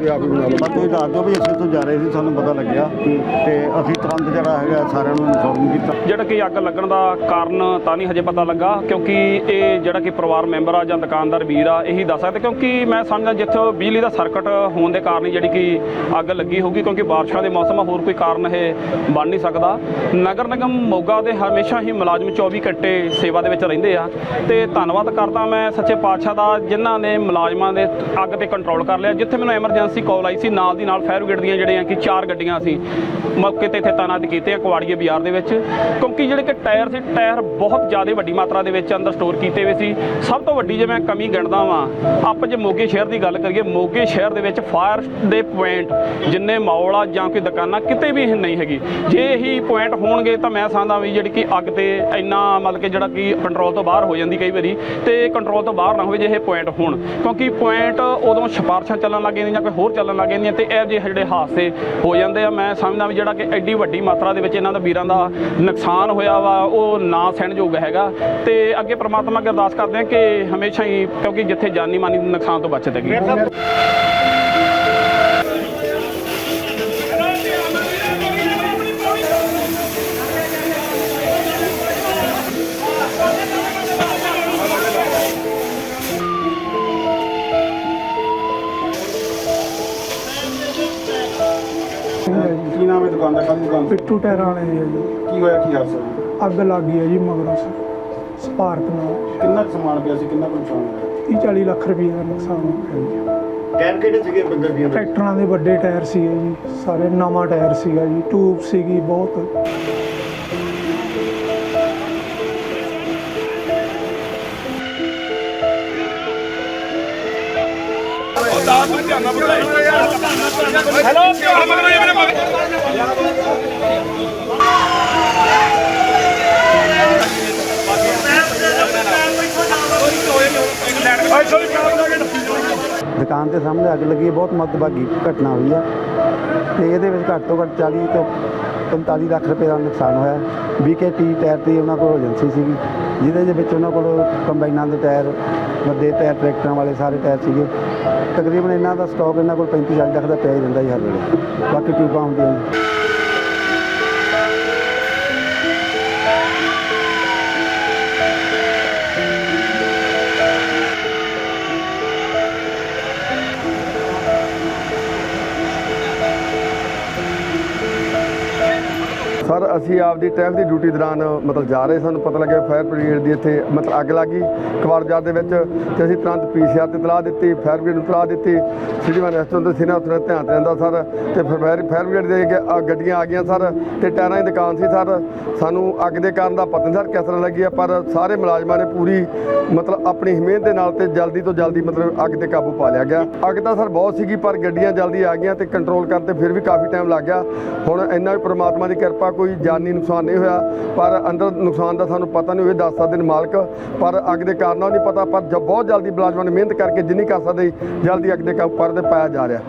ਤੁਸੀਂ ਆਪ ਹੀ ਬਣਾ ਲਓ ਬਸ ਤੁਸੀਂ ਦੱਸ ਦਿਓ ਵੀ ਅਸੀਂ ਤੋਂ ਜਾ ਰਹੇ ਸੀ ਸਾਨੂੰ ਪਤਾ ਲੱਗਿਆ ਤੇ ਅਸੀਂ ਤੁਰੰਤ ਜਿਹੜਾ ਹੈਗਾ ਸਾਰਿਆਂ ਨੂੰ ਇਨਫੋਰਮ ਕੀਤਾ। ਜਿਹੜਾ ਕਿ ਅੱਗ ਲੱਗਣ ਦਾ ਕਾਰਨ ਤਾਂ ਨਹੀਂ ਹਜੇ ਪਤਾ ਲੱਗਾ ਕਿਉਂਕਿ ਇਹ ਜਿਹੜਾ ਕਿ ਪਰਿਵਾਰ ਮੈਂਬਰ ਆ ਜਾਂ ਦੁਕਾਨਦਾਰ ਵੀਰ ਆ ਇਹੀ ਦੱਸ ਸਕਦੇ ਕਿਉਂਕਿ ਮੈਂ ਸਮਝਦਾ ਜਿੱਥੇ ਬਿਜਲੀ ਦਾ ਸਰਕਟ ਹੋਣ ਦੇ ਕਾਰਨ ਜਿਹੜੀ ਕਿ ਅੱਗ ਲੱਗੀ ਹੋਊਗੀ ਕਿਉਂਕਿ ਬਾਰਿਸ਼ਾਂ ਦੇ ਮੌਸਮ ਆ ਹੋਰ ਕੋਈ ਕਾਰਨ ਇਹ ਬਣ ਨਹੀਂ ਸਕਦਾ। ਨਗਰ ਨਿਗਮ ਮੋਗਾ ਦੇ ਹਮੇਸ਼ਾ ਹੀ ਮੁਲਾਜ਼ਮ 24 ਘੰਟੇ ਸੇਵਾ ਦੇ ਵਿੱਚ ਰਹਿੰਦੇ ਆ ਤੇ ਧੰਨਵਾਦ ਕਰਦਾ ਮੈਂ ਸੱਚੇ ਪਾਤਸ਼ਾਹ ਦਾ ਜਿਨ੍ਹਾਂ ਨੇ ਮੁਲਾਜ਼ਮਾਂ ਦੇ ਅੱਗ ਤੇ ਕੰਟਰੋਲ ਕਰ ਲਿਆ ਜਿੱਥੇ ਮੈਨੂੰ ਐਮਰਜੈਂਸੀ ਕਾਲ ਆਈ ਸੀ, ਨਾਲ ਦੀ ਨਾਲ ਫਾਇਰ ਬ੍ਰਿਗੇਡ ਦੀਆਂ ਜਿਹੜੀਆਂ ਕਿ ਚਾਰ ਗੱਡੀਆਂ ਸੀ, ਮੌਕੇ ਤੇ ਇੱਥੇ ਤਾਇਨਾਤ ਕੀਤੇ ਆ ਕੁਆੜੀਏ ਬਾਜ਼ਾਰ ਦੇ ਵਿੱਚ। ਕਿਉਂਕਿ ਜਿਹੜੇ ਕਿ ਟਾਇਰ ਸੀ, ਟਾਇਰ ਬਹੁਤ ਜ਼ਿਆਦਾ ਵੱਡੀ ਮਾਤਰਾ ਦੇ ਵਿੱਚ ਅੰਦਰ ਸਟੋਰ ਕੀਤੇ ਹੋਏ ਸੀ। ਸਭ ਤੋਂ ਵੱਡੀ ਜੇ ਮੈਂ ਕਮੀ ਗਿਣਦਾ ਵਾਂ, ਆਪਾਂ ਜੇ ਮੋਗੇ ਸ਼ਹਿਰ ਦੀ ਗੱਲ ਕਰੀਏ, ਮੋਗੇ ਸ਼ਹਿਰ ਦੇ ਵਿੱਚ ਫਾਇਰ ਦੇ ਪੁਆਇੰਟ ਜਿੰਨੇ ਮੌਲ ਆ ਜਾਂ ਕੋਈ ਦੁਕਾਨਾਂ ਕਿਤੇ ਵੀ ਨਹੀਂ ਹੈਗੀ। ਜੇ ਇਹੀ ਪੁਆਇੰਟ ਹੋਣਗੇ ਤਾਂ ਮੈਂ ਸਮਝਦਾ ਵੀ ਜਿਹੜੀ ਕਿ ਅੱਗ ਤੇ ਇੰਨਾ ਮਤਲਬ ਕਿ ਜਿਹੜਾ ਕਿ ਕੰਟਰੋਲ ਤੋਂ ਬਾਹਰ ਹੋ ਜਾਂਦੀ ਕਈ ਵਾਰੀ, ਤੇ ਕੰਟਰੋਲ ਤੋਂ ਬਾਹਰ ਨਾ ਹੋਵੇ ਜੇ ਇਹ ਪੁਆਇੰਟ ਹੋਣ। ਕਿਉਂਕਿ ਪੁਆਇੰਟ ਉਦੋਂ ਸਿਫਾਰਸ਼ਾਂ ਚੱਲਣ ਲੱਗ ਜਾਂਦੀਆਂ ਜਾਂ ਕੋਈ ਹੋਰ ਚੱਲਣ ਲੱਗ ਜਾਂਦੀਆਂ ਤੇ ਇਹ ਜਿਹੇ ਜਿਹੜੇ ਹਾਦਸੇ ਹੋ ਜਾਂਦੇ ਆ। ਮੈਂ ਸਮਝਦਾ ਵੀ ਜਿਹੜਾ ਕਿ ਐਡੀ ਵੱਡੀ ਮਾਤਰਾ ਦੇ ਵਿੱਚ ਇਹਨਾਂ ਦਾ ਵੀਰਾਂ ਦਾ ਨੁਕਸਾਨ ਹੋਇਆ ਵਾ, ਉਹ ਨਾ ਸਹਿਣਯੋਗ ਹੈਗਾ। ਤੇ ਅੱਗੇ ਪ੍ਰਮਾਤਮਾ ਅੱਗੇ ਅਰਦਾਸ ਕਰਦੇ ਆ ਕਿ ਹਮੇਸ਼ਾ ਹੀ, ਕਿਉਂਕਿ ਜਿੱਥੇ ਜਾਨੀ ਮਾਨੀ ਨੁਕਸਾਨ ਤੋਂ ਕੀ ਨਾਮ ਹੈ ਦੁਕਾਨ ਦਾ? ਕਾਹਦੀ ਦੁਕਾਨ? ਪਿੱਟੂ ਟਾਇਰਾਂ ਵਾਲੇ ਦੀ ਹੈ ਜੀ। ਕੀ ਹੋਇਆ ਕੀ ਹਾਦਸਾ ਜੀ? ਅੱਗ ਲੱਗ ਗਈ ਹੈ ਜੀ ਮਗਰੋਂ ਸਪਾਰਕ ਨਾਲ। ਕਿੰਨਾ ਕੁ ਸਮਾਨ ਪਿਆ ਸੀ? ਕਿੰਨਾ ਕੁ ਨੁਕਸਾਨ ਹੋਇਆ? 30 40 ਲੱਖ ਰੁਪਏ ਦਾ ਨੁਕਸਾਨ ਹੋ ਗਿਆ ਜੀ। ਟਾਇਰ ਕਿਹੜੇ ਸੀਗੇ ਗੱਡੀਆਂ ਦੇ ਟਰੈਕਟਰਾਂ ਦੇ ਵੱਡੇ ਟਾਇਰ ਸੀਗੇ ਜੀ। ਸਾਰੇ ਨਵਾਂ ਟਾਇਰ ਸੀਗਾ ਜੀ। ਟੂਬ ਸੀਗੀ ਬਹੁਤ। ਦੁਕਾਨ ਦੇ ਸਾਹਮਣੇ ਅੱਗ ਲੱਗੀ ਹੈ, ਬਹੁਤ ਮੱਦਭਾਗੀ ਘਟਨਾ ਹੋਈ ਹੈ। ਤੇ ਇਹਦੇ ਵਿੱਚ ਘੱਟ ਤੋਂ ਘੱਟ 40 ਤੋਂ 45 ਲੱਖ ਰੁਪਏ ਦਾ ਨੁਕਸਾਨ ਹੋਇਆ ਬੀਕੇਟੀ ਟਾਇਰ ਦੀ ਉਹਨਾਂ ਕੋਲ ਏਜੰਸੀ ਸੀਗੀ, ਜਿਹਦੇ ਦੇ ਵਿੱਚ ਉਹਨਾਂ ਕੋਲ ਕੰਬਾਈਨਾਂ ਦੇ ਟਾਇਰ, ਵੱਡੇ ਟਾਇਰ, ਟਰੈਕਟਰਾਂ ਵਾਲੇ ਸਾਰੇ ਟਾਇਰ ਸੀਗੇ। ਤਕਰੀਬਨ ਇਹਨਾਂ ਦਾ ਸਟਾਕ ਇਹਨਾਂ ਕੋਲ 35 40 ਲੱਖ ਦਾ ਪਿਆ ਹੀ ਰਹਿੰਦਾ ਜੀ ਹਰ ਵੇਲੇ। ਬਾਕੀ ਟਿਊਬਾਂ ਹੁੰਦੀਆਂ ਸਰ, ਅਸੀਂ ਆਪਦੀ ਟਾਈਮ ਦੀ ਡਿਊਟੀ ਦੌਰਾਨ ਮਤਲਬ ਜਾ ਰਹੇ ਸਾਨੂੰ ਪਤਾ ਲੱਗਿਆ ਫਾਇਰ ਬ੍ਰਿਗੇਡ ਦੀ ਇੱਥੇ ਮਤਲਬ ਅੱਗ ਲੱਗੀ ਕਵਾਰਜਾਰ ਦੇ ਵਿੱਚ ਤੇ ਅਸੀਂ ਤੁਰੰਤ ਪੀਸੀਆਰ ਤੇ ਤਲਾਹ ਦਿੱਤੀ, ਫਾਇਰ ਬ੍ਰਿਗੇਡ ਨੂੰ ਤਲਾਹ ਦਿੱਤੀ। ਸਿਟੀਵਨ ਰੈਸਟੋਰੈਂਟ ਤੇ ਸੀਨਾ ਤੁਰੰਤ ਧਿਆਨ 'ਚ ਰਹਿੰਦਾ ਸਰ ਤੇ ਫਿਰ ਫਾਇਰ ਫਾਇਰ ਬ੍ਰਿਗੇਡ ਦੇ ਅੱਗੇ ਗੱਡੀਆਂ ਆ ਗਈਆਂ ਸਰ ਤੇ ਟਾਇਰਾਂ ਦੀ ਦੁਕਾਨ ਸੀ ਸਰ। ਸਾਨੂੰ ਅੱਗ ਦੇ ਕਾਰਨ ਦਾ ਪਤਾ ਨਹੀਂ ਸਰ ਕਿਸ ਤਰ੍ਹਾਂ ਲੱਗੀ ਆ, ਪਰ ਸਾਰੇ ਮੁਲਾਜ਼ਮਾਂ ਨੇ ਪੂਰੀ ਮਤਲਬ ਆਪਣੀ ਹਿੰਮਤ ਦੇ ਨਾਲ ਤੇ ਜਲਦੀ ਤੋਂ ਜਲਦੀ ਮਤਲਬ ਅੱਗ ਤੇ ਕਾਬੂ ਪਾ ਲਿਆ ਗਿਆ। ਅੱਗ ਤਾਂ ਸਰ ਬਹੁਤ ਸੀਗੀ, ਪਰ ਗੱਡੀਆਂ ਜਲਦੀ ਆ ਗਈਆਂ ਤੇ ਕੰਟਰੋਲ ਕਰਨ ਤੇ ਫਿਰ ਵੀ ਕਾਫੀ ਟਾਈਮ ਲੱਗ ਗਿਆ। ਹੁਣ ਇੰਨਾ ਵੀ ਪ੍ਰਮਾਤਮਾ ਦੀ ਕਿਰਪਾ, ਕੋਈ ਜਾਨੀ ਨੁਕਸਾਨ ਨਹੀਂ ਹੋਇਆ, ਪਰ ਅੰਦਰ ਨੁਕਸਾਨ ਦਾ ਸਾਨੂੰ ਪਤਾ ਨਹੀਂ ਹੋਇਆ, ਦੱਸ ਸਕਦੇ ਨੇ ਮਾਲਕ, ਪਰ ਅੱਗ ਦੇ ਕਾਰਨਾਂ ਨਹੀਂ ਪਤਾ, ਪਰ ਜ- ਬਹੁਤ ਜਲਦੀ ਮੁਲਾਜ਼ਮਾਂ ਨੇ ਮਿਹਨਤ ਕਰਕੇ ਜਿੰਨੀ ਕਰ ਸਕਦੇ ਜਲਦੀ ਅੱਗ ਦੇ ਕਾਬੂ ਪਰ ਤੇ ਪਾਇਆ ਜਾ ਰਿਹਾ।